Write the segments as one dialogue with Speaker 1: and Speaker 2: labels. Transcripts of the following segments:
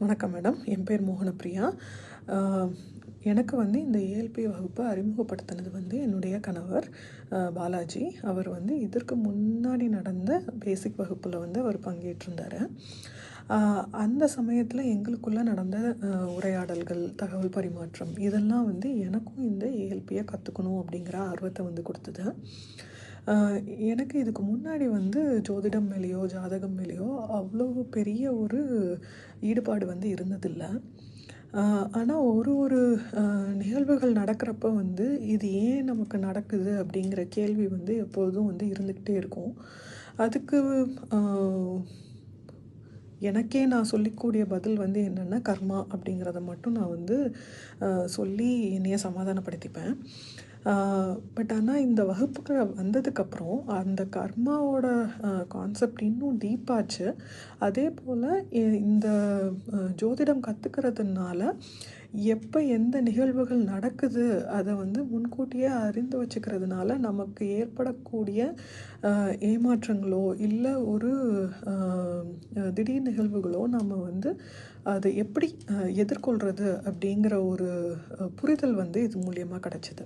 Speaker 1: வணக்கம் மேடம். என் பேர் மோகனப்பிரியா. எனக்கு வந்து இந்த ஏஎல்பி வகுப்பை அறிமுகப்படுத்தினது வந்து என்னுடைய கணவர் பாலாஜி. அவர் வந்து இதற்கு முன்னாடி நடந்த பேசிக் வகுப்பில் வந்து அவர் பங்கேற்றிருந்தார். அந்த சமயத்தில் எங்களுக்குள்ளே நடந்த உரையாடல்கள் தகவல் பரிமாற்றம் இதெல்லாம் வந்து எனக்கும் இந்த ஏஎல்பியை கற்றுக்கணும் அப்படிங்கிற ஆர்வத்தை வந்து கொடுத்தது. எனக்கு இதுக்கு முன்னாடி வந்து ஜோதிடம் மேலேயோ ஜாதகம் மேலேயோ அவ்வளோ பெரிய ஒரு ஈடுபாடு வந்து இருந்ததில்லை. ஆனால் ஒரு ஒரு நிகழ்வுகள் நடக்கிறப்ப வந்து இது ஏன் நமக்கு நடக்குது அப்படிங்கிற கேள்வி வந்து எப்போதும் வந்து இருந்துக்கிட்டே இருக்கும். அதுக்கு எனக்கே நான் சொல்லிக்கூடிய பதில் வந்து என்னென்னா கர்மா அப்படிங்கிறத மட்டும் நான் வந்து சொல்லி என்னைய சமாதானப்படுத்திப்பேன். பட் ஆனால் இந்த வகுப்புக்கு வந்ததுக்கப்புறம் அந்த கர்மாவோட கான்செப்ட் இன்னும் டீப்பாச்சு அதே போல் இந்த ஜோதிடம் கற்றுக்கிறதுனால எப்போ எந்த நிகழ்வுகள் நடக்குது அதை வந்து முன்கூட்டியே அறிந்து வச்சுக்கிறதுனால நமக்கு ஏற்படக்கூடிய ஏமாற்றங்களோ இல்லை ஒரு திடீர் நிகழ்வுகளோ நம்ம வந்து அதை எப்படி எதிர்கொள்கிறது அப்படிங்கிற ஒரு புரிதல் வந்து இது மூலியமாக கிடச்சிது.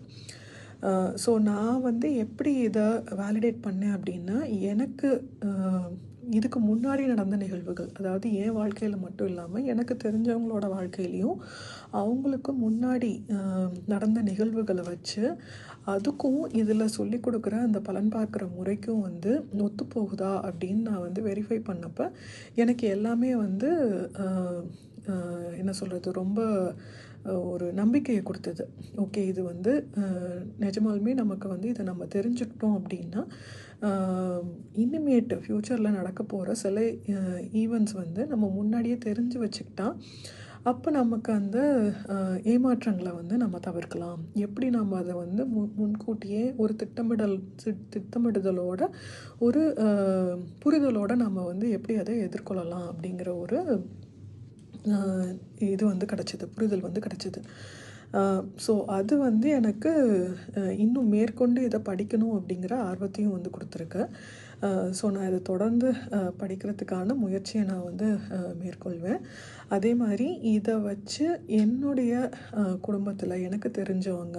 Speaker 1: ஸோ நான் வந்து எப்படி இதை வேலிடேட் பண்ணேன் அப்படின்னா எனக்கு இதுக்கு முன்னாடி நடந்த நிகழ்வுகள் அதாவது என் வாழ்க்கையில் மட்டும் இல்லாமல் எனக்கு தெரிஞ்சவங்களோட வாழ்க்கையிலையும் அவங்களுக்கு முன்னாடி நடந்த நிகழ்வுகளை வச்சு அதுக்கும் இதில் சொல்லி கொடுக்குற அந்த பலன் பார்க்குற முறைக்கும் வந்து ஒத்து போகுதா அப்படின்னு நான் வந்து வெரிஃபை பண்ணப்போ எனக்கு எல்லாமே வந்து என்ன சொல்கிறது ரொம்ப ஒரு நம்பிக்கையை கொடுத்தது. ஓகே இது வந்து நிஜமாலுமே நமக்கு வந்து இதை நம்ம தெரிஞ்சுக்கிட்டோம் அப்படின்னா இனிமேட்டு ஃப்யூச்சரில் நடக்க போகிற சில ஈவெண்ட்ஸ் வந்து நம்ம முன்னாடியே தெரிஞ்சு வச்சுக்கிட்டா அப்போ நமக்கு அந்த ஏமாற்றங்களை வந்து நம்ம தவிர்க்கலாம். எப்படி நம்ம அதை வந்து மு முன்கூட்டியே ஒரு திட்டமிடல் திட்டமிடுதலோட ஒரு புரிதலோடு நம்ம வந்து எப்படி அதை எதிர்கொள்ளலாம் அப்படிங்கிற ஒரு இது வந்து கிடச்சிது புரிதல் வந்து கிடச்சிது. ஸோ அது வந்து எனக்கு இன்னும் மேற்கொண்டு இதை படிக்கணும் அப்படிங்கிற ஆர்வத்தையும் வந்து கொடுத்துருக்கு. ஸோ நான் இதை தொடர்ந்து படிக்கிறதுக்கான முயற்சியை நான் வந்து மேற்கொள்வேன். அதே மாதிரி இதை வச்சு என்னுடைய குடும்பத்தில் எனக்கு தெரிஞ்சவங்க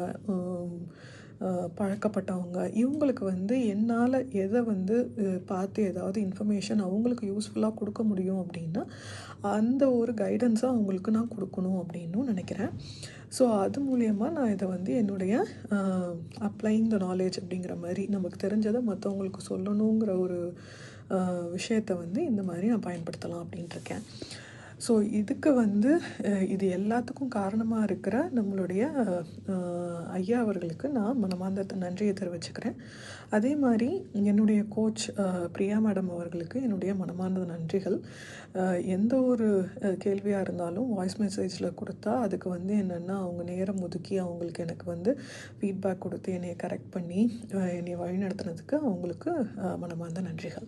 Speaker 1: பழக்கப்பட்டவங்க. இவங்களுக்கு வந்து என்னால் எதை வந்து பார்த்து ஏதாவது இன்ஃபர்மேஷன் அவங்களுக்கு யூஸ்ஃபுல்லாக கொடுக்க முடியும் அப்படின்னா அந்த ஒரு கைடன்ஸாக அவங்களுக்கு நான் கொடுக்கணும் அப்படின்னும் நினைக்கிறேன். ஸோ அது மூலயமா நான் இதை வந்து என்னுடைய அப்ளைங் த நாலேஜ் அப்படிங்கிற மாதிரி நமக்கு தெரிஞ்சதை மற்றவங்களுக்கு சொல்லணுங்கிற ஒரு விஷயத்தை வந்து இந்த மாதிரி நான் பயன்படுத்தலாம் அப்படின்ட்டுருக்கேன் ஸோ இதுக்கு வந்து இது எல்லாத்துக்கும் காரணமாக இருக்கிற நம்மளுடைய ஐயா அவர்களுக்கு நான் மனமார்ந்த நன்றியை தெரிவிச்சுக்கிறேன். அதே மாதிரி என்னுடைய கோச் பிரியா மேடம் அவர்களுக்கு என்னுடைய மனமார்ந்த நன்றிகள். எந்த ஒரு கேள்வியாக இருந்தாலும் வாய்ஸ் மெசேஜில் கொடுத்தா அதுக்கு வந்து என்னென்னா அவங்க நேரம் ஒதுக்கி அவங்களுக்கு எனக்கு வந்து ஃபீட்பேக் கொடுத்து என்னை கரெக்ட் பண்ணி என்னை வழிநடத்துனதுக்கு அவங்களுக்கு மனமார்ந்த நன்றிகள்.